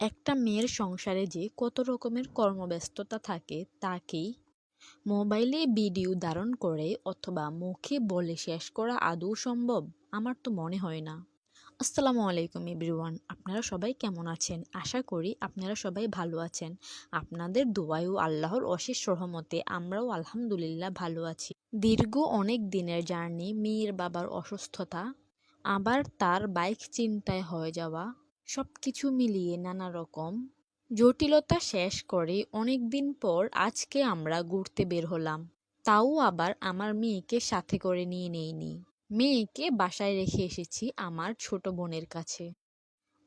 একটা মেয়ের সংসারে যে কত রকমের কর্মব্যস্ততা থাকে, তাকেই মোবাইলে ভিডিও ধারণ করে অথবা মুখে বলে শেষ করা আদৌ সম্ভব? আমার তো মনে হয় না। আসসালামু আলাইকুম এভরিওয়ান, আপনারা সবাই কেমন আছেন? আশা করি আপনারা সবাই ভালো আছেন। আপনাদের দোয়ায় আল্লাহর অশেষ সহমতে আমরাও আলহামদুলিল্লাহ ভালো আছি। দীর্ঘ অনেক দিনের জার্নি, মেয়ের বাবার অসুস্থতা, আবার তার বাইক চিন্তায় হয়ে যাওয়া সব কিছু মিলিয়ে নানা রকম জটিলতা শেষ করে অনেক দিন পর আজকে আমরা ঘুরতে বের হলাম। তাও আবার আমার মেয়েকে সাথে করে নিয়ে নেইনি। মেয়েকে বাসায় রেখে এসেছি আমার ছোট বোনের কাছে।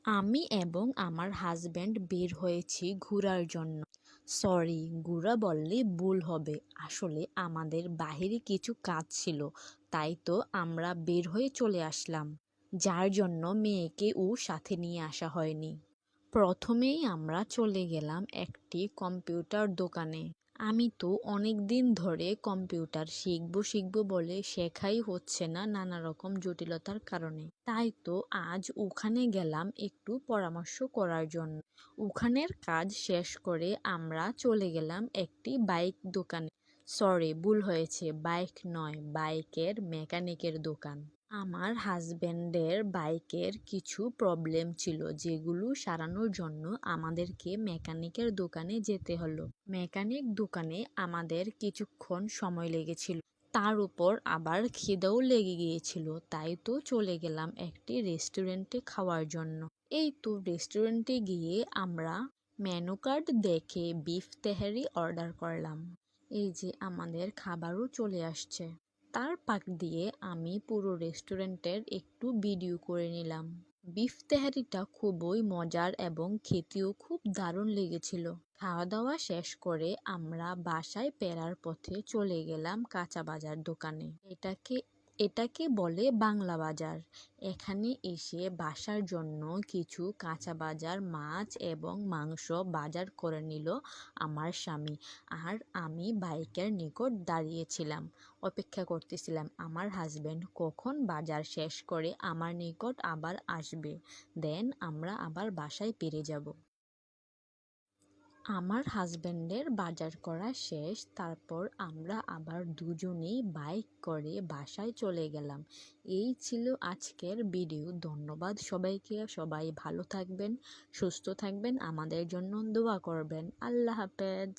আমি এবং আমার হাজব্যান্ড বের হয়েছি ঘোরার জন্য। সরি, ঘোরা বললে ভুল হবে। আসলে আমাদের বাহিরে কিছু কাজ ছিল, তাই তো আমরা বের হয়ে চলে আসলাম। যার জন্য মেয়েকে ও সাথে নিয়ে আসা হয়নি। প্রথমেই আমরা চলে গেলাম একটি কম্পিউটার দোকানে। আমি তো অনেক দিন ধরে কম্পিউটার শিখব শিখব বলে শেখাই হচ্ছে না নানা রকম জটিলতার কারণে। তাই তো আজ ওখানে গেলাম একটু পরামর্শ করার জন্য। ওখানের কাজ শেষ করে আমরা চলে গেলাম একটি বাইক দোকানে। সরি, ভুল হয়েছে। বাইক নয়, বাইকের মেকানিকের দোকান। আমার হাজব্যান্ডের বাইকের কিছু প্রবলেম ছিল, যেগুলো সারানোর জন্য আমাদেরকে মেকানিকের দোকানে যেতে হলো। মেকানিক দোকানে আমাদের কিছুক্ষণ সময় লেগেছিল। তার উপর আবার খিদেও লেগে গিয়েছিল। তাই তো চলে গেলাম একটি রেস্টুরেন্টে খাওয়ার জন্য। এই তো রেস্টুরেন্টে গিয়ে আমরা মেনু কার্ড দেখে বিফ তেহারি অর্ডার করলাম। এই যে আমাদের খাবারও চলে আসছে। তার পাক দিয়ে আমি পুরো রেস্টুরেন্টের একটু ভিডিও করে নিলাম। বিফ তেহারিটা খুবই মজার এবং খেতেও খুব দারুণ লেগেছিল। খাওয়া দাওয়া শেষ করে আমরা বাসায় পেরার পথে চলে গেলাম কাঁচা বাজার দোকানে। এটাকে এটাকে বলে বাংলা বাজার। এখানে এসে বাসার জন্য কিছু কাঁচা বাজার, মাছ এবং মাংস বাজার করে নিল আমার স্বামী। আর আমি বাইকের নিকট দাঁড়িয়েছিলাম, অপেক্ষা করতেছিলাম, আমার হাজব্যান্ড কখন বাজার শেষ করে আমার নিকট আবার আসবে? দেন আমরা আবার বাসায় পেরে যাব। আমার হাজব্যান্ডের বাজার করা শেষ, তারপর আমরা আবার দুজনেই বাইক করে বাসায় চলে গেলাম। এই ছিল আজকের ভিডিও। ধন্যবাদ সবাইকে। সবাই ভালো থাকবেন, সুস্থ থাকবেন, আমাদের জন্য দোয়া করবেন। আল্লাহ হাফেজ।